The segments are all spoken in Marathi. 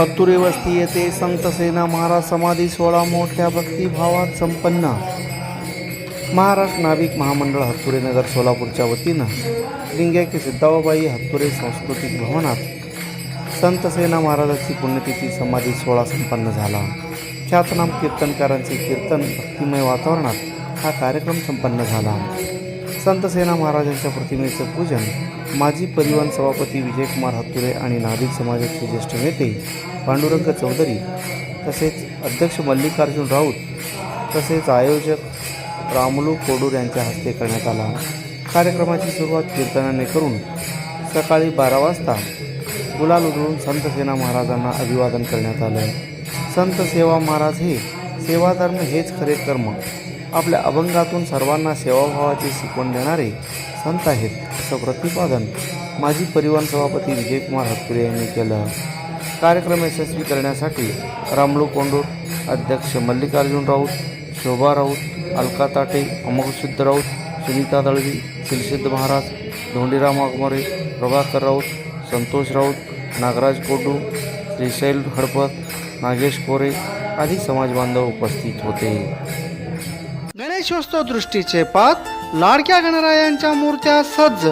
हत्तुरे वस्ती येथे संत सेना महाराज समाधी सोहळा मोठ्या भक्तिभावात संपन्न. महाराष्ट्र नाविक महामंडळ हत्तुरे नगर सोलापूरच्या वतीनं लिंग्याकी सिद्धाबाबाई हत्तुरे सांस्कृतिक भवनात संत सेना महाराजाची पुण्यतिथी समाधी सोहळा संपन्न झाला. ख्यातनाम कीर्तनकारांचे कीर्तन भक्तिमय वातावरणात हा कार्यक्रम संपन्न झाला. संत सेना महाराजांच्या प्रतिमेचं पूजन माजी परिवहन सभापती विजयकुमार हत्तुरे आणि नाभिक समाजाचे ज्येष्ठ नेते पांडुरंग चौधरी तसेच अध्यक्ष मल्लिकार्जुन राऊत तसेच आयोजक रामलू कोडूर यांच्या हस्ते करण्यात आला. कार्यक्रमाची सुरुवात कीर्तनाने करून सकाळी बारा वाजता गुलाल उधळून संत सेना महाराजांना अभिवादन करण्यात आलं. संत सेवा महाराज हे सेवाधर्म हेच खरे कर्म. आपल्या अभंगातून सर्वांना सेवाभावाची शिकवण देणारे संत आहेत असं प्रतिपादन माजी परिवहन सभापती विजयकुमार हत्तुरे यांनी केलं. कार्यक्रम यशस्वी करण्यासाठी रामलू कोंडूर अध्यक्ष मल्लिकार्जुन राऊत शोभा राऊत अलका ताटे अमोघसिद्ध राऊत सुनीता दळवी शिलसिद्ध महाराज धोंडीराम वाघमोरे प्रभाकर राऊत संतोष राऊत नागराज कोडू श्रीशैल हडपत नागेश कोरे आदी समाजबांधव उपस्थित होते. गणेशोत्सव दृष्टीचे पात लाडक्या गणरायांच्या मूर्त्या सज्ज.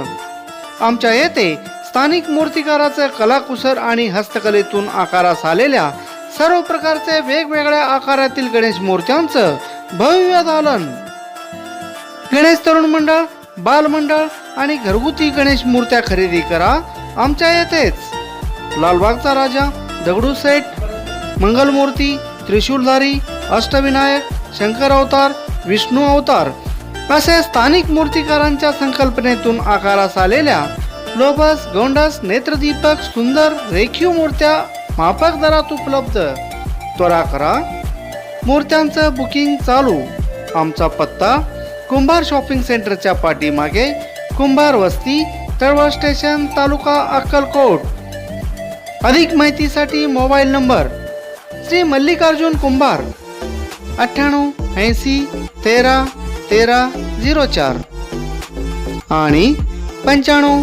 आमच्या येथे स्थानिक मूर्तिकाराचं कलाकुसर आणि हस्तकलेतून आकारास आलेल्या सर्व प्रकारचे वेगवेगळ्या आकारातील गणेश मूर्त्यांचं भव्य दालन. गणेश तरुण मंडळ बालमंडळ आणि घरगुती गणेश मूर्त्या खरेदी करा. आमच्या येथेच. लालबागचा राजा दगडू सेठ मंगलमूर्ती त्रिशूलधारी अष्टविनायक शंकर अवतार विष्णू अवतार असे स्थानिक मूर्तिकारांच्या संकल्पनेतून आकारास आलेल्या लोबस गोंडस नेत्रदीपक सुंदर रेखीव मूर्त्या माफक दरात उपलब्ध. त्वरा करा. मूर्त्यांचं बुकिंग चालू. आमचा पत्ता कुंभार शॉपिंग सेंटरच्या पाठीमागे कुंभार वस्ती तळवळ स्टेशन तालुका अक्कलकोट. अधिक माहितीसाठी मोबाईल नंबर श्री मल्लिकार्जुन कुंभार अठ्ठ्याण्णव ऐंशी तेरा तेरा झिरो चार. आणि पंच्याण्णव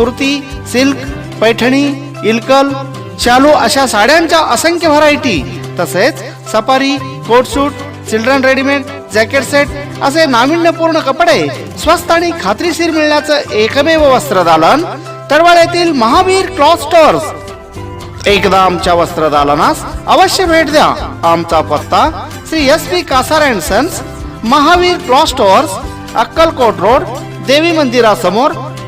सुरती सिल्क पैठणी इलकल शालू अशा साड्यांच्या असंख्य व्हरायटी तसेच safari coat suit children readymade jacket set असे नाविन्यपूर्ण कपडे स्वस्त आणि खात्रीशीर मिळण्याचं एकमेव वस्त्रदालन तडवळ येथील महावीर क्लॉथ स्टोअर्स एकदा आमच्या वस्त्रदालनास अवश्य भेट द्या. आमचा पत्ता Shri S P Kasar and sons Mahavir cloth stores Akkalkot road देवी मंदिरासमोर